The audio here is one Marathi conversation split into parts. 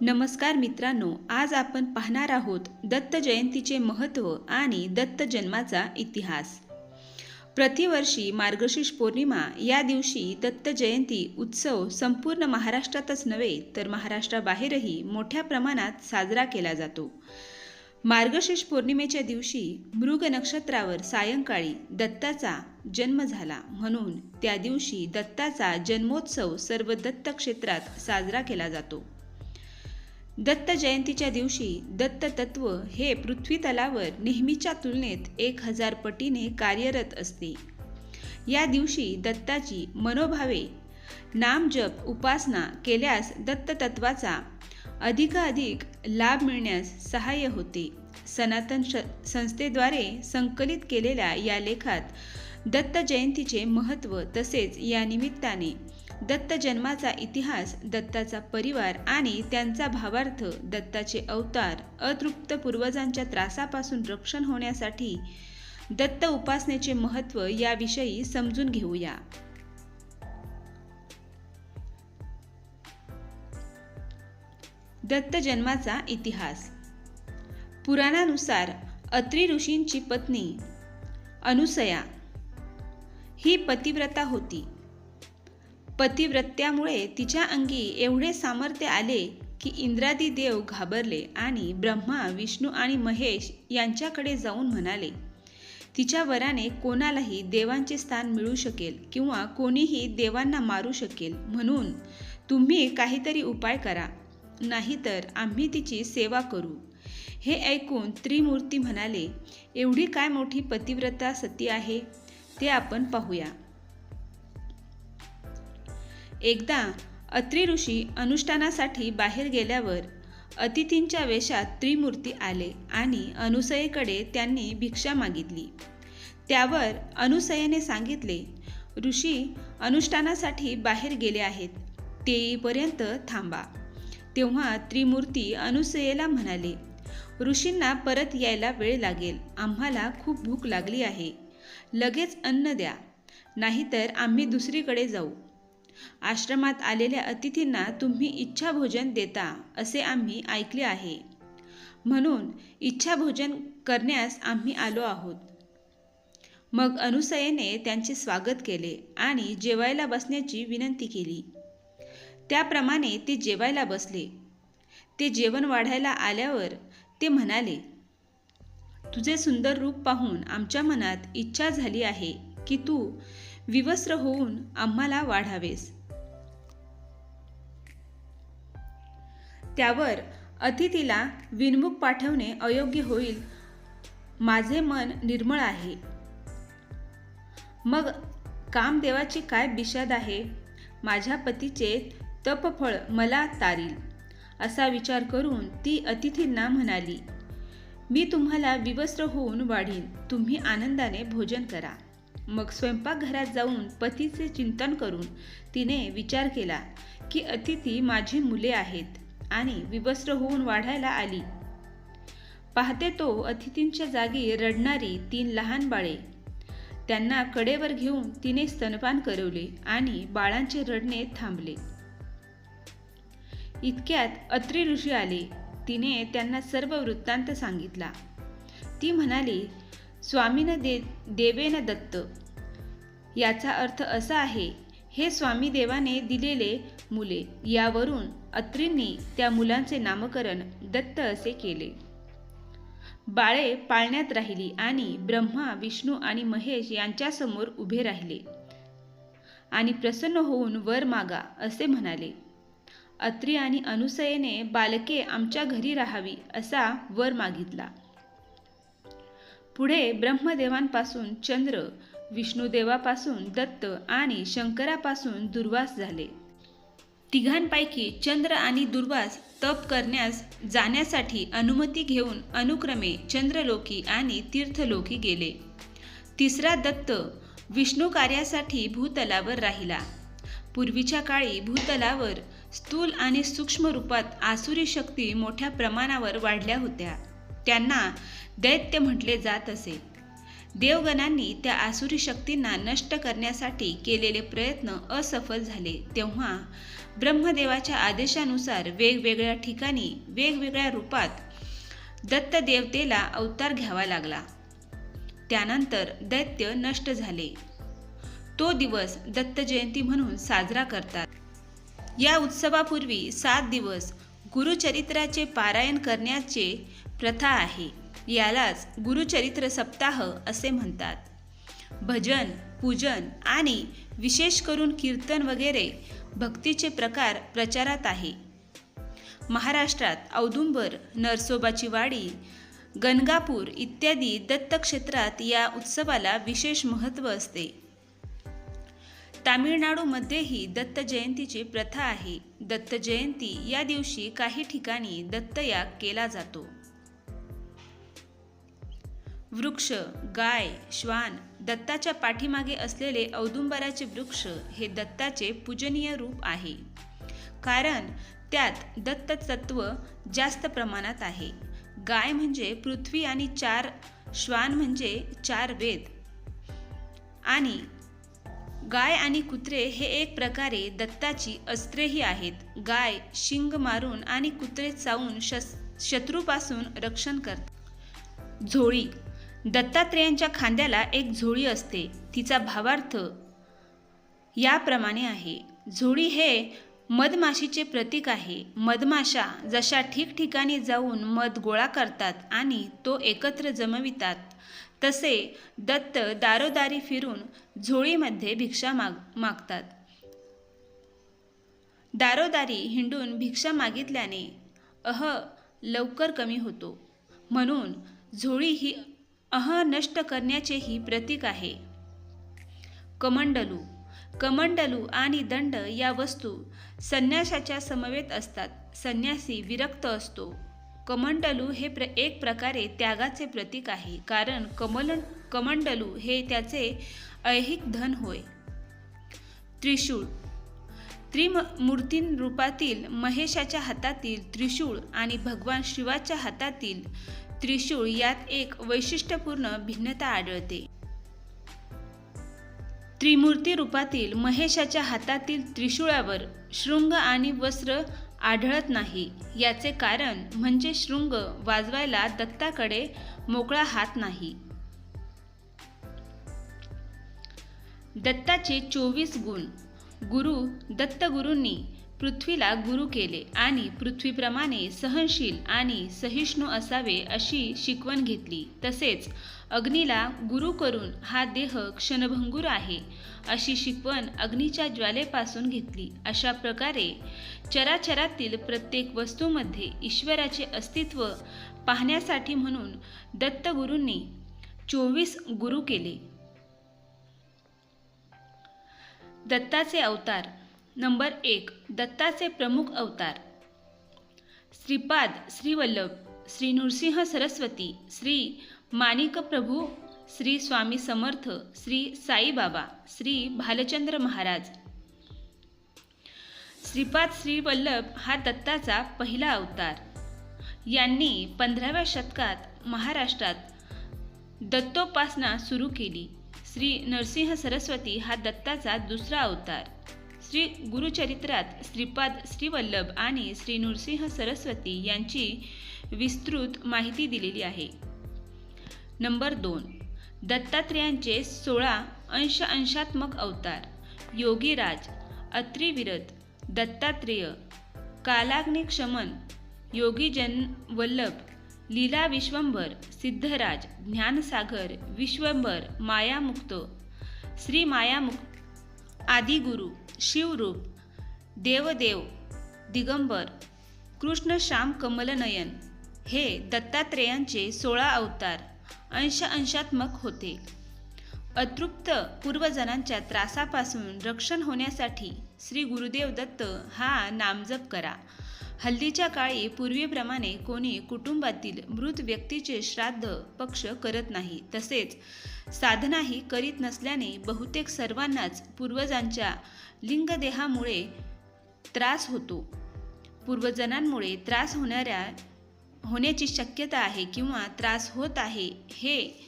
नमस्कार मित्रांनो आज आपण पाहणार आहोत दत्त जयंतीचे महत्त्व आणि दत्त जन्माचा इतिहास. प्रतिवर्षी मार्गशीर्ष पौर्णिमा या दिवशी दत्त जयंती उत्सव संपूर्ण महाराष्ट्रातच नव्हे तर महाराष्ट्राबाहेरही मोठ्या प्रमाणात साजरा केला जातो. मार्गशीर्ष पौर्णिमेच्या दिवशी मृग नक्षत्रावर सायंकाळी दत्ताचा जन्म झाला म्हणून त्या दिवशी दत्ताचा जन्मोत्सव सर्व दत्त क्षेत्रात साजरा केला जातो. दत्त जयंतीच्या दिवशी दत्त तत्व हे पृथ्वी तलावर नेहमीच्या तुलनेत एक हजार पटीने कार्यरत असते. या दिवशी दत्ताची मनोभावे नामजप उपासना केल्यास दत्त तत्वाचा अधिकाधिक लाभ मिळण्यास सहाय्य होते. सनातन श संस्थेद्वारे संकलित केलेल्या या लेखात दत्त जयंतीचे महत्त्व तसेच या निमित्ताने दत्त जन्माचा इतिहास दत्ताचा परिवार आणि त्यांचा भावार्थ दत्ताचे अवतार अतृप्त पूर्वजांच्या त्रासापासून रक्षण होण्यासाठी दत्त उपासनेचे महत्त्व याविषयी समजून घेऊया. दत्त जन्माचा इतिहास. पुराणानुसार अत्री ऋषींची पत्नी अनुसया ही पतिव्रता होती. पतिव्रत्यामुळे तिच्या अंगी एवढे सामर्थ्य आले की इंद्रादी देव घाबरले आणि ब्रह्मा विष्णू आणि महेश यांच्याकडे जाऊन म्हणाले तिच्या वराने कोणालाही देवांचे स्थान मिळू शकेल किंवा कोणीही देवांना मारू शकेल म्हणून तुम्ही काहीतरी उपाय करा नाहीतर आम्ही तिची सेवा करू. हे ऐकून त्रिमूर्ती म्हणाले एवढी काय मोठी पतिव्रता सती आहे? ते आपण पाहूया. एकदा अत्रि ऋषी अनुष्ठानासाठी बाहेर गेल्यावर अतिथींच्या वेशात त्रिमूर्ती आले आणि अनुसयेकडे त्यांनी भिक्षा मागितली. त्यावर अनुसयेने सांगितले ऋषी अनुष्ठानासाठी बाहेर गेले आहेत. ते येईपर्यंत थांबा. तेव्हा त्रिमूर्ती अनुसयेला म्हणाले ऋषींना परत यायला वेळ लागेल. आम्हाला खूप भूक लागली आहे. लगेच अन्न द्या. नाहीतर आम्ही दुसरीकडे जाऊ. आश्रमात आलेल्या अतिथींना तुम्ही इच्छाभोजन देता असे आम्ही ऐकले आहे. म्हणून इच्छाभोजन करण्यास आम्ही आलो आहोत. मग अनुसयेने त्यांचे स्वागत केले आणि जेवायला बसण्याची विनंती केली. त्याप्रमाणे ते जेवायला बसले. ते जेवण वाढायला आल्यावर ते म्हणाले तुझे सुंदर रूप पाहून आमच्या मनात इच्छा झाली आहे की तू विवस्त्र होऊन आम्हाला वाढावेस. त्यावर अतिथीला विनमुख पाठवणे अयोग्य होईल माझे मन निर्मळ आहे. मग कामदेवाची काय बिशाद आहे? माझ्या पतीचे तपफळ मला तारील असा विचार करून ती अतिथींना म्हणाली मी तुम्हाला विवस्त्र होऊन वाढीन तुम्ही आनंदाने भोजन करा. मग स्वयंपाकघरात जाऊन पतीचे चिंतन करून तिने विचार केला की अतिथी माझी मुले आहेत आणि विवस्त्र होऊन वाढायला आली. पाहते तो अतिथींच्या जागी रडणारी तीन लहान बाळे. त्यांना कडेवर घेऊन तिने स्तनपान करवले आणि बाळांचे रडणे थांबले. इतक्यात अत्री ऋषी आले. तिने त्यांना सर्व वृत्तांत सांगितला. ती म्हणाली स्वामीन दे देवेन दत्त. याचा अर्थ असा आहे हे स्वामी देवाने दिलेले मुले यावरून अत्रींनी त्या मुलांचे नामकरण दत्त असे केले. बाळे पाळण्यात राहिली आणि ब्रह्मा विष्णू आणि महेश यांच्यासमोर उभे राहिले. आणि प्रसन्न होऊन वर मागा असे म्हणाले अत्री आणि अनुसयेने बालके आमच्या घरी राहावी असा वर मागितला. पुढे ब्रह्मदेवांपासून चंद्र विष्णुदेवापासून दत्त आणि शंकरापासून दुर्वास झाले. तिघांपैकी चंद्र आणि दुर्वास तप करण्यास जाण्यासाठी अनुमती घेऊन अनुक्रमे चंद्रलोकी आणि तीर्थलोकी गेले. तिसरा दत्त विष्णू कार्यासाठी भूतलावर राहिला. पूर्वीच्या काळी भूतलावर स्थूल आणि सूक्ष्म रूपात आसुरी शक्ती मोठ्या प्रमाणावर वाढल्या होत्या. त्यांना दैत्य म्हटले जात असे. देवगणांनी त्या आसुरी शक्तींना नष्ट करण्यासाठी केलेले प्रयत्न असफल झाले. तेव्हा ब्रह्मदेवाच्या आदेशानुसार वेगवेगळ्या ठिकाणी वेगवेगळ्या रूपात दत्त देवतेला अवतार घ्यावा लागला. त्यानंतर दैत्य नष्ट झाले. तो दिवस दत्त जयंती म्हणून साजरा करतात. या उत्सवापूर्वी सात दिवस गुरुचरित्राचे पारायण करण्याचे प्रथा आहे. यालाच गुरुचरित्र सप्ताह असे म्हणतात. भजन पूजन आणि विशेष करून कीर्तन वगैरे भक्तीचे प्रकार प्रचारात आहे. महाराष्ट्रात औदुंबर नरसोबाची वाडी गणगापूर इत्यादी दत्तक्षेत्रात या उत्सवाला विशेष महत्त्व असते. तामिळनाडूमध्येही दत्त जयंतीची प्रथा आहे. दत्त जयंती या दिवशी काही ठिकाणी दत्तयाग केला जातो. वृक्ष गाय श्वान दत्ताच्या पाठीमागे असलेले औदुंबराचे वृक्ष हे दत्ताचे पूजनीय रूप आहे. कारण त्यात दत्त तत्व जास्त प्रमाणात आहे. गाय म्हणजे पृथ्वी आणि चार श्वान म्हणजे चार वेद. आणि गाय आणि कुत्रे हे एक प्रकारे दत्ताची अस्त्रेही आहेत. गाय शिंग मारून आणि कुत्रे चावून शस शत्रूपासून रक्षण करतात. झोळी दत्तात्रेयांच्या खांद्याला एक झोळी असते. तिचा भावार्थ याप्रमाणे आहे. झोळी हे मधमाशीचे प्रतीक आहे. मधमाशा जशा ठिकठिकाणी जाऊन मध गोळा करतात आणि तो एकत्र जमवितात तसे दत्त दारोदारी फिरून झोळीमध्ये भिक्षा माग मागतात. दारोदारी हिंडून भिक्षा मागितल्याने अह लवकर कमी होतो. म्हणून झोळी ही अह नष्ट करण्याचेही प्रतीक आहे. कमंडलू कमंडलू आणि दंड या वस्तू संन्यासाच्या समवेत असतात. संन्यासी विरक्त असतो. कमंडलू हे प्र एक प्रकारे त्यागाचे प्रतीक आहे. कारण कमल कमंडलू हे त्याचे ऐहिक धन होय. त्रिशूळ त्रिमूर्तीं रूपातील महेशाच्या हातातील त्रिशूळ आणि भगवान शिवाच्या हातातील त्रिशूळ यात एक वैशिष्ट्यपूर्ण भिन्नता आढळते. त्रिमूर्ती रूपातील महेशाच्या हातातील त्रिशूळावर शृंग आणि वस्त्र आढळत नाही. याचे कारण म्हणजे शृंग वाजवायला दत्ताकडे मोकळा हात नाही. दत्ताचे चोवीस गुण. गुरु दत्तगुरूंनी पृथ्वीला गुरु केले आणि पृथ्वीप्रमाणे सहनशील आणि सहिष्णू असावे अशी शिकवण घेतली. तसेच अग्नीला गुरु करून हा देह क्षणभंगूर आहे अशी शिकवण अग्नीच्या ज्वालेपासून घेतली. अशा प्रकारे चराचरातील प्रत्येक वस्तूमध्ये ईश्वराचे अस्तित्व पाहण्यासाठी म्हणून दत्तगुरूंनी चोवीस गुरु केले. दत्ताचे अवतार. नंबर एक दत्ताचे प्रमुख अवतार. श्रीपाद श्रीवल्लभ श्री नृसिंह सरस्वती श्री माणिक प्रभू श्री स्वामी समर्थ श्री साईबाबा श्री भालचंद्र महाराज. श्रीपाद श्रीवल्लभ हा दत्ताचा पहिला अवतार. यांनी पंधराव्या शतकात महाराष्ट्रात दत्तोपासना सुरू केली. श्री नरसिंह सरस्वती हा दत्ताचा दुसरा अवतार. श्री गुरुचरित्रात श्रीपाद श्रीवल्लभ आणि श्री नृसिंह सरस्वती यांची विस्तृत माहिती दिलेली आहे. नंबर दोन. दत्तात्रेयांचे सोळा अंश अंशात्मक अवतार. योगीराज अत्रिविरत दत्तात्रेय कालाग्निक्षमन योगीजन वल्लभ लीला विश्वंभर सिद्धराज ज्ञानसागर विश्वंभर मायामुक्त श्री मायामुक्त आदिगुरु शिवरूप देवदेव दिगंबर कृष्ण श्याम कमलनयन हे दत्तात्रेयांचे सोळा अवतार अंश अंशात्मक होते. अतृप्त पूर्वजनांच्या त्रासापासून रक्षण होण्यासाठी श्री गुरुदेव दत्त हा नामजप करा. हल्लीच्या काळी पूर्वीप्रमाणे कोणी कुटुंबातील मृत व्यक्तीचे श्राद्ध पक्ष करत नाही. तसेच साधनाही करीत नसल्याने बहुतेक सर्वांनाच पूर्वजांच्या लिंगदेहामुळे त्रास होतो. पूर्वजनांमुळे त्रास होणाऱ्या होण्याची शक्यता आहे किंवा त्रास होत आहे हे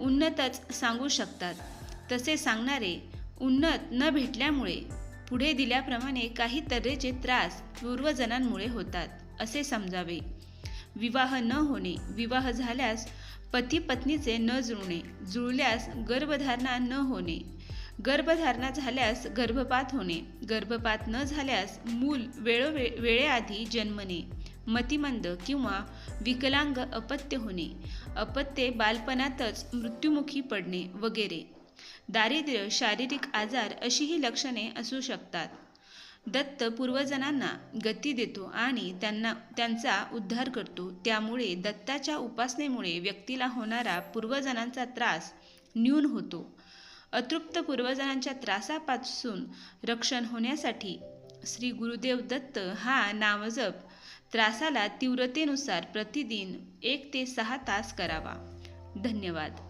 उन्नतच सांगू शकतात. तसे सांगणारे उन्नत न भेटल्यामुळे पुढे दिल्याप्रमाणे काही तऱ्हेचे त्रास पूर्वजनांमुळे होतात असे समजावे. विवाह न होणे विवाह झाल्यास पती पत्नीचे न जुळणे जुळल्यास गर्भधारणा न होणे गर्भधारणा झाल्यास गर्भपात होणे गर्भपात न झाल्यास मूल वेळोवे वेळेआधी जन्मणे मतिमंद किंवा विकलांग अपत्य होणे अपत्ये बालपणातच मृत्युमुखी पडणे वगैरे. दारिद्र्य शारीरिक आजार अशी ही लक्षणे असू शकतात. दत्त पूर्वजनांना गती देतो आणि त्यांना त्यांचा उद्धार करतो. त्यामुळे दत्ताच्या उपासनेमुळे व्यक्तीला होणारा पूर्वजनांचा त्रास न्यून होतो. अतृप्त पूर्वजनांच्या त्रासापासून रक्षण होण्यासाठी श्री गुरुदेव दत्त हा नामजप त्रासाला तीव्रतेनुसार प्रतिदिन एक ते सहा तास करावा. धन्यवाद.